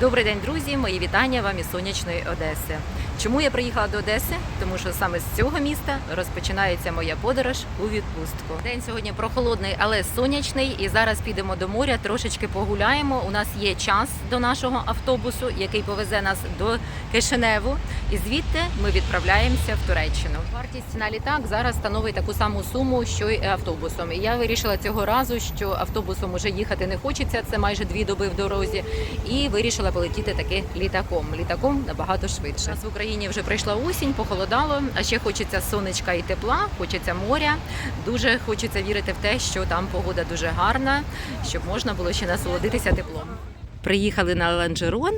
Добрий день, друзі! Мої вітання вам із сонячної Одеси. Чому я приїхала до Одеси? Тому що саме з цього міста розпочинається моя подорож у відпустку. День сьогодні прохолодний, але сонячний. І зараз підемо до моря, трошечки погуляємо. У нас є час до нашого автобусу, який повезе нас до Кишиневу. І звідти ми відправляємося в Туреччину. Вартість на літак зараз становить таку саму суму, що й автобусом. І я вирішила цього разу, що автобусом уже їхати не хочеться. Це майже дві доби в дорозі. І вирішила полетіти таки літаком. Літаком набагато швидше. У нас в Україні вже прийшла осінь, похолодало. А ще хочеться сонечка і тепла, хочеться моря. Дуже хочеться вірити в те, що там погода дуже гарна, щоб можна було ще насолодитися теплом. Приїхали на Ланжерон.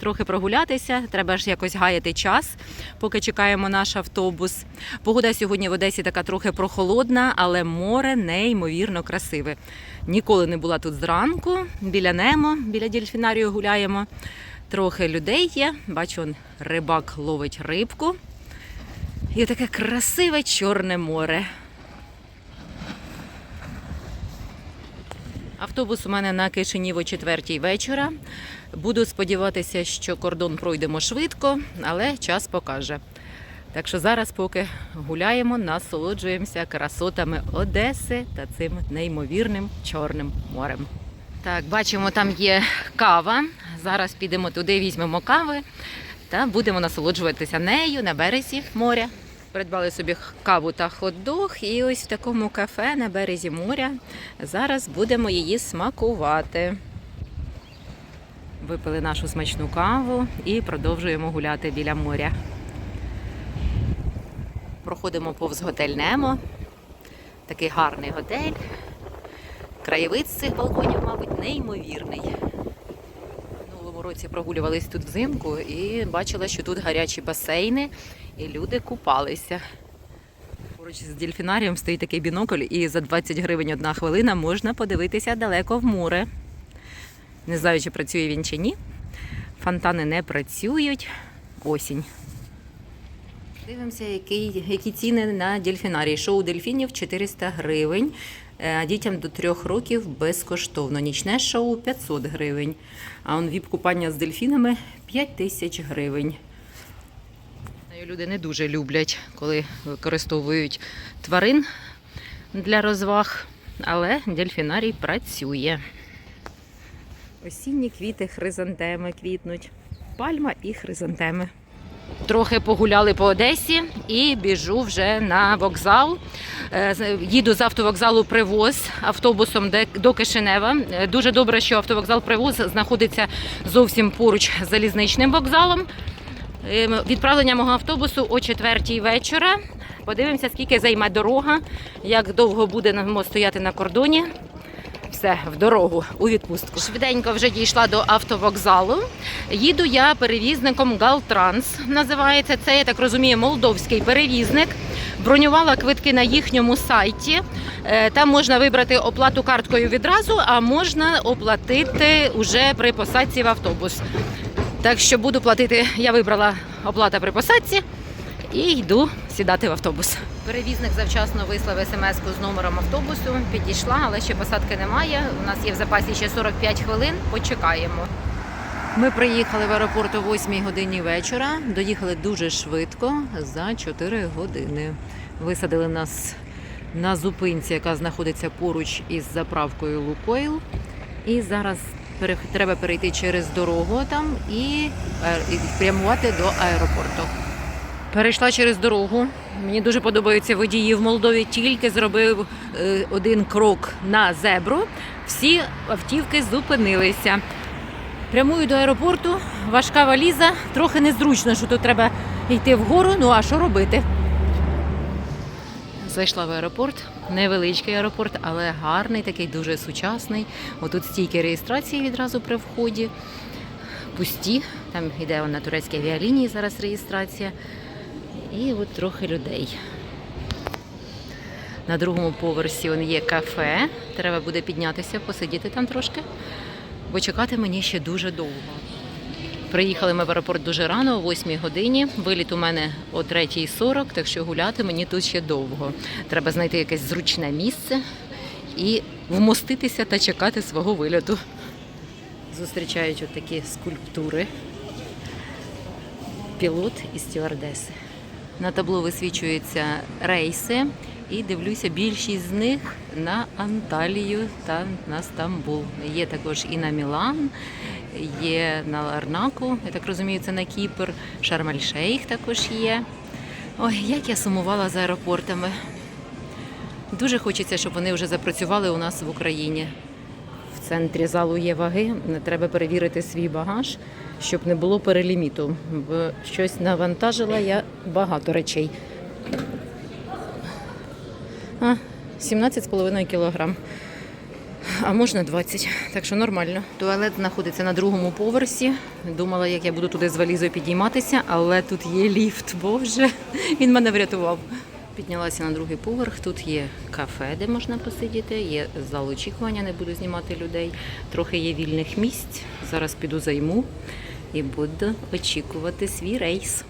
Трохи прогулятися, треба ж якось гаяти час, поки чекаємо наш автобус. Погода сьогодні в Одесі така трохи прохолодна, але море неймовірно красиве. Ніколи не була тут зранку. Біля Немо, біля дельфінарію гуляємо. Трохи людей є. Бачу, он рибак ловить рибку. І таке красиве чорне море. Автобус у мене на Кишинів о четвертій вечора. Буду сподіватися, що кордон пройдемо швидко, але час покаже. Так що зараз, поки гуляємо, насолоджуємося красотами Одеси та цим неймовірним чорним морем. Так, бачимо, там є кава. Зараз підемо туди, візьмемо кави та будемо насолоджуватися нею на березі моря. Придбали собі каву та хот-дог, і ось в такому кафе на березі моря. Зараз будемо її смакувати. Випили нашу смачну каву і продовжуємо гуляти біля моря. Проходимо повз готель Немо. Такий гарний готель. Краєвид з цих балконів, мабуть, неймовірний. Минулому році прогулювались тут взимку і бачила, що тут гарячі басейни, і люди купалися. Поруч з дельфінарієм стоїть такий бінокль, і за 20 гривень одна хвилина можна подивитися далеко в море. Не знаю, чи працює він чи ні. Фонтани не працюють. Осінь. Дивимося, які, які ціни на дельфінарій. Шоу дельфінів 400 гривень. Е, Дітям до трьох років безкоштовно. Нічне шоу 500 гривень. А он віп купання з дельфінами 5 тисяч гривень. Знаю, Люди не дуже люблять, коли використовують тварин для розваг, але дельфінарій працює. Осінні квіти, хризантеми квітнуть. Пальма і хризантеми. Трохи погуляли по Одесі і біжу вже на вокзал. Е, Їду з автовокзалу Привоз автобусом до Кишинева. Е, Дуже добре, що автовокзал Привоз знаходиться зовсім поруч з залізничним вокзалом. Е, Відправлення мого автобусу о 4 вечора. Подивимося, скільки займе дорога, як довго буде нам стояти на кордоні. Все, в дорогу у відпустку. Швиденько вже дійшла до автовокзалу. Їду я перевізником Галтранс. Називається це, я так розумію, молдовський перевізник. Бронювала квитки на їхньому сайті. Е, Там можна вибрати оплату карткою відразу, а можна оплатити уже при посадці в автобус. Так що буду платити. Я вибрала оплата при посадці і йду сідати в автобус. Перевізник завчасно вислав смс з номером автобусу. Підійшла, але ще посадки немає. У нас є в запасі ще 45 хвилин. Почекаємо. Ми приїхали в аеропорт о 8 годині вечора. Доїхали дуже швидко за 4 години. Висадили нас на зупинці, яка знаходиться поруч із заправкою Лукойл. І зараз треба перейти через дорогу там і, е, прямувати до аеропорту. Перейшла через дорогу. Мені дуже подобаються водії в Молдові. Тільки зробив е, один крок на зебру. Всі автівки зупинилися. Прямую до аеропорту, важка валіза. Трохи незручно, що тут треба йти вгору. Ну а що робити? Зайшла в аеропорт, невеличкий аеропорт, але гарний, такий дуже сучасний. Отут стійки реєстрації відразу при вході. Пусті, там йде на турецькій авіалінії зараз реєстрація. І от трохи людей. На другому поверсі он є кафе. Треба буде піднятися, посидіти там трошки, бо чекати мені ще дуже довго. Приїхали ми в аеропорт дуже рано, о 8 годині. Виліт у мене о 3.40, так що гуляти мені тут ще довго. Треба знайти якесь зручне місце і вмоститися та чекати свого вильоту. зустрічають такі скульптури. Пілот і стюардеси. На табло висвічуються рейси, і дивлюся, більшість з них на Анталію та на Стамбул. Є також і на Мілан, є на Ларнаку, я так розумію, це на Кіпр, Шарм-Ель-Шейх також є. Ой, як я сумувала за аеропортами. Дуже хочеться, щоб вони вже запрацювали у нас в Україні. В центрі залу є ваги. Треба перевірити свій багаж, щоб не було переліміту. Щось навантажила я багато речей. А, 17,5 кілограм. А можна 20, так що нормально. Туалет знаходиться на другому поверсі. Думала, як я буду туди з валізою підійматися, але тут є ліфт. Боже, він мене врятував. Піднялася на другий поверх. Тут є кафе, де можна посидіти, є зал очікування, не буду знімати людей. Трохи є вільних місць. Зараз піду займу і буду очікувати свій рейс.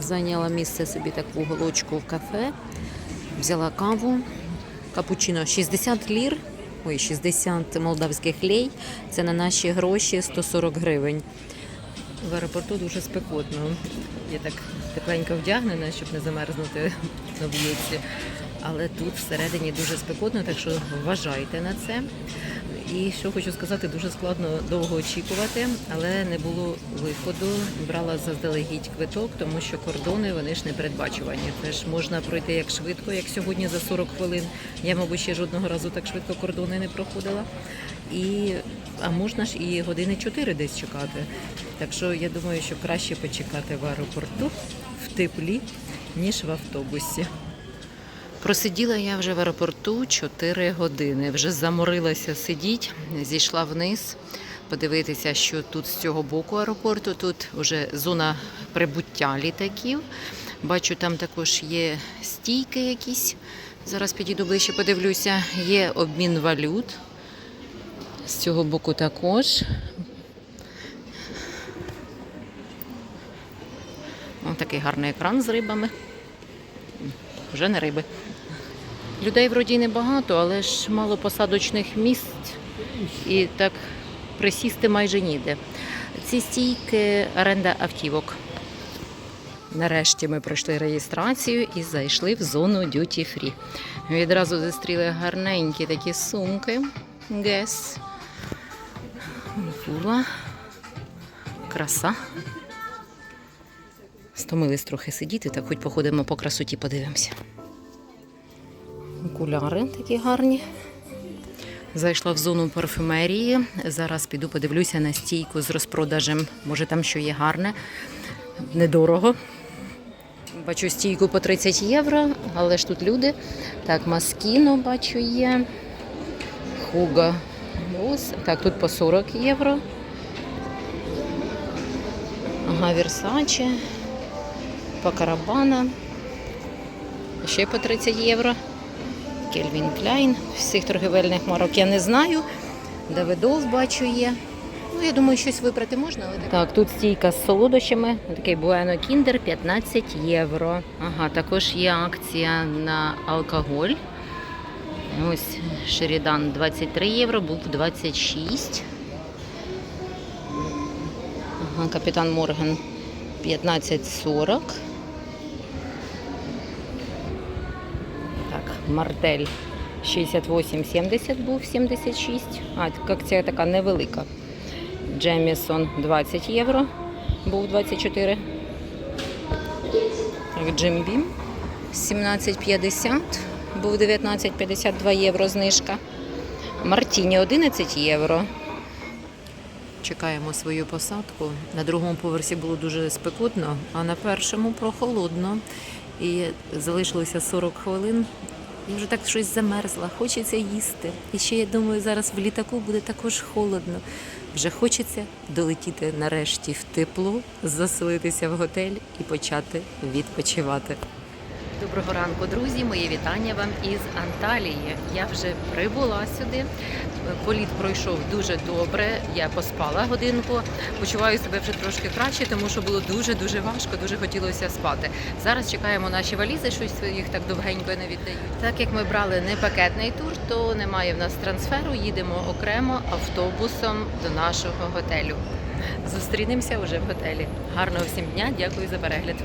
Зайняла місце собі так в уголочку в кафе, взяла каву, капучино 60 лір, ой, 60 молдавських лей. Це на наші гроші 140 гривень. В аеропорту дуже спекотно. Я так тепленько вдягнена, щоб не замерзнути на вулиці. Але тут всередині дуже спекотно, так що вважайте на це. І що хочу сказати, дуже складно довго очікувати, але не було виходу. Брала заздалегідь квиток, тому що кордони вони ж не передбачувані. Це ж можна пройти як швидко, як сьогодні за 40 хвилин. Я, мабуть, ще жодного разу так швидко кордони не проходила. І, а можна ж і години 4 десь чекати. Так що я думаю, що краще почекати в аеропорту в теплі, ніж в автобусі. Просиділа я вже в аеропорту 4 години. Вже заморилася сидіти, зійшла вниз, подивитися, що тут з цього боку аеропорту. Тут вже зона прибуття літаків. Бачу, там також є стійки якісь. Зараз підійду ближче, подивлюся. Є обмін валют. З цього боку також. Ось такий гарний екран з рибами. Вже не риби. Людей вроді небагато, але ж мало посадочних місць і так присісти майже ніде. Ці стійки оренда автівок. Нарешті ми пройшли реєстрацію і зайшли в зону Duty Free. Відразу зустріли гарненькі такі сумки. Гес. Фула. Краса. Стомились трохи сидіти, так хоч походимо по красоті, подивимося. Окуляри такі гарні. Зайшла в зону парфюмерії. Зараз піду подивлюся на стійку з розпродажем. Може там що є гарне, недорого. Бачу стійку по 30 євро, але ж тут люди. Так, маскіно бачу є. Хуга. Ось. Так, тут по 40 євро. Ага, Версаче. По карабана. Ще по 30 євро. Кельвін Кляйн. Всіх торгівельних марок я не знаю. Давидов бачу є. Ну, я думаю, щось вибрати можна. Але... Так, тут стійка з солодощами. Такий Буено Кіндер 15 євро. Ага, також є акція на алкоголь. Ось Шерідан 23 євро, був 26. Ага, Капітан Морган 15,40. Так, Мартель 68,70 був 76. А, акція така невелика. Джемісон 20 євро, був 24. Так, Джим Бім 17,50, був 19,52 євро знижка. Мартіні 11 євро. Чекаємо свою посадку. На другому поверсі було дуже спекотно, а на першому прохолодно. І залишилося 40 хвилин. І вже так щось замерзла, хочеться їсти. І ще я думаю, зараз в літаку буде також холодно. Вже хочеться долетіти нарешті в тепло, заселитися в готель і почати відпочивати. Доброго ранку, друзі! Моє вітання вам із Анталії. Я вже прибула сюди. Політ пройшов дуже добре. Я поспала годинку. Почуваю себе вже трошки краще, тому що було дуже дуже важко, дуже хотілося спати. Зараз чекаємо наші валізи, щось їх так довгенько не віддають. Так як ми брали не пакетний тур, то немає в нас трансферу. Їдемо окремо автобусом до нашого готелю. Зустрінемося вже в готелі. Гарного всім дня, дякую за перегляд.